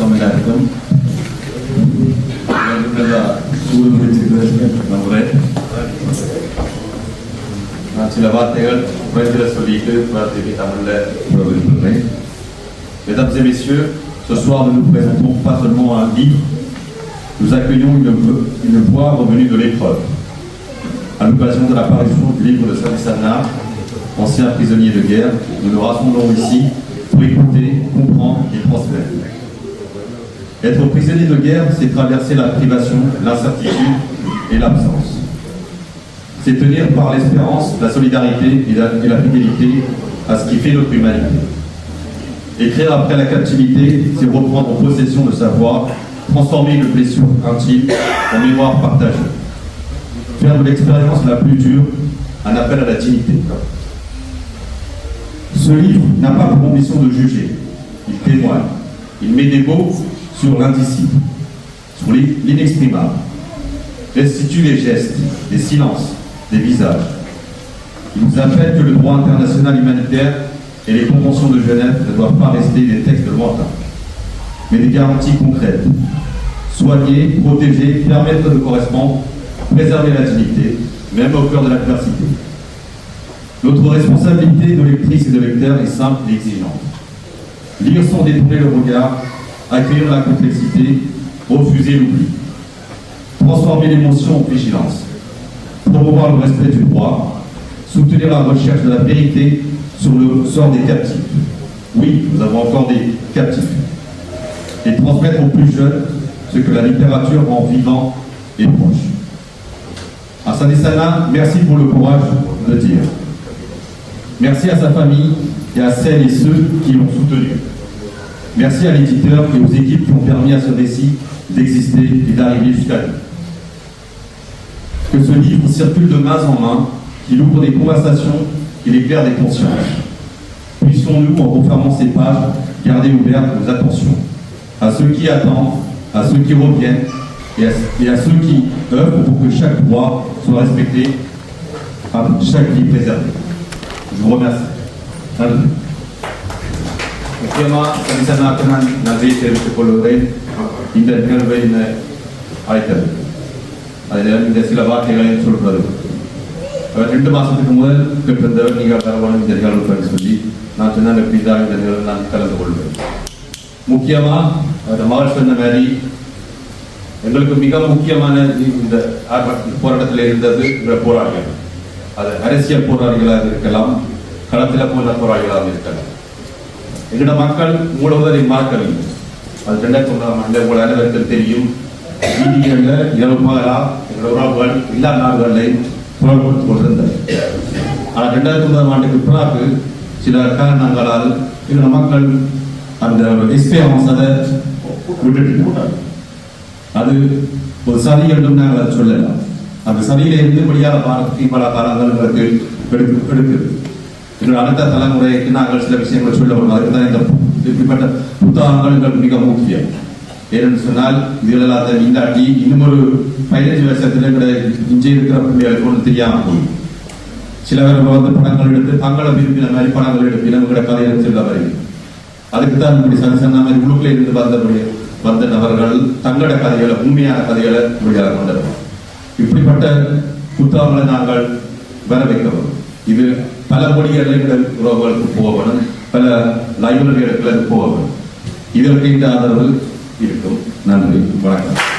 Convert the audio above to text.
Ah, Mesdames et messieurs, ce soir nous nous présentons pas seulement un livre, nous accueillons une, voix revenue de l'épreuve. À l'occasion de l'apparition du livre de Savisana, ancien prisonnier de guerre, nous nous rassemblons ici pour écouter, comprendre et transmettre. Être prisonnier de guerre, c'est traverser la privation, l'incertitude et l'absence. C'est tenir par l'espérance, la solidarité et la, fidélité à ce qui fait notre humanité. Écrire après la captivité, c'est reprendre possession de sa voix, transformer une blessure intime en mémoire partagée. Faire de l'expérience la plus dure un appel à la dignité. Ce livre n'a pas pour ambition de juger, il témoigne. Il met des mots sur l'indicible, sur l'inexprimable, restitue les gestes, les silences, les visages. Il nous appelle que le droit international humanitaire et les conventions de Genève ne doivent pas rester des textes lointains, mais des garanties concrètes. Soigner, protéger, permettre de correspondre, préserver la dignité, même au cœur de l'adversité. Notre responsabilité de lectrice et de lecteur est simple et exigeante. Lire sans détourner le regard, accueillir la complexité, refuser l'oubli. Transformer l'émotion en vigilance. Promouvoir le respect du droit, soutenir la recherche de la vérité sur le sort des captifs. Oui, nous avons encore des captifs. Et transmettre aux plus jeunes ce que la littérature rend vivant et proche. À Sadisana, merci pour le courage de dire. Merci à sa famille et à celles et ceux qui l'ont soutenu. Merci à l'éditeur et aux équipes qui ont permis à ce récit d'exister et d'arriver jusqu'à nous. Que ce livre circule de main en main, qu'il ouvre des conversations, qu'il éclaire des consciences. Puissions-nous, en refermant ces pages, garder ouvertes nos attentions à ceux qui attendent, à ceux qui reviennent et à, ceux qui œuvrent pour que chaque droit soit respecté, à chaque vie préservée. Je vous remercie. Salut. முக்கியமாக சனிசனாக்கு நான் நன்றியை தெரிவித்துக் கொள்கிறேன் இந்த நிகழ்வை இந்த அழைத்தது அதில் இந்த சில வார்த்தைகளையும் சொல்வது அவர் ரெண்டு மாதத்துக்கு முதல் பெற்றிருந்தவர் நீங்கள் பரவாயில்ல இந்த நிகழ்வு சொல்லி நான் சொன்ன எப்படி தான் இந்த நிகழ்வு நான் கலந்து கொள்வேன். முக்கியமாக அந்த மகள் சொன்ன மாதிரி எங்களுக்கு மிக முக்கியமான இந்த போராட்டத்தில் இருந்தது இந்த போராளிகள். அது அரசியல் போராளிகளாக இருக்கலாம் களத்தில் போன போராளிகளாக இருக்கலாம். எங்களோட மக்கள் மூலவதை மறக்கவில்லை அது ரெண்டாயிரத்தி ஒன்றாம் ஆண்டு உங்கள் அனைவருக்கும் தெரியும். வீதிகளில் இரவு பகலா எங்களோட உறவுகள் எல்லா நாடுகளையும் குரல் கொடுத்து கொண்டிருந்தது. ஆனால் ரெண்டாயிரத்தி ஒன்பதாம் ஆண்டுக்கு பிறகு சில காரணங்களால் எங்களோட மக்கள் அந்த எக்ஸ்பீரியன்ஸ் அதை விட்டுட்டு போட்டாங்க அது ஒரு சரி என்றும் நாங்கள் அதை சொல்லலாம் அந்த சரியில இருந்து வெளியாக பாரதத்தையும் பல காலங்கள் எங்களுக்கு எடுக்கு எடுக்குது என்னோட அடுத்த தலைமுறைக்கு நாங்கள் சில விஷயங்களை சொல்ல வேண்டும் அதுக்கு இந்த இப்படிப்பட்ட புத்தகங்கள் மிக முக்கியம். ஏனென்று சொன்னால் இதுகள் இந்தாட்டி இன்னும் ஒரு பதினஞ்சு வருஷத்துல எங்களை இஞ்சி இருக்கிற பிள்ளைகளுக்கு ஒன்று தெரியாமல் போகும். சில பேர் வந்து படங்கள் எடுத்து தங்களை விரும்பின மாதிரி படங்கள் எடுத்து எங்களோட கதையை சொல்ல வருகிறது. அதுக்கு தான் இப்படி சரி சொன்ன மாதிரி உள்ளுக்குள்ள இருந்து வந்தபடி வந்த நபர்கள் தங்களோட கதைகளை உண்மையான கதைகளை வெளியாக கொண்டிருக்கோம் இப்படிப்பட்ட புத்தகங்களை நாங்கள் வர வைக்கிறோம் இது பல மொழிகளில் உறவுகளுக்கு போகணும் பல லைப்ரரிகளுக்கு போகணும் இதற்கு இந்த ஆதரவு இருக்கும். நன்றி. வணக்கம்.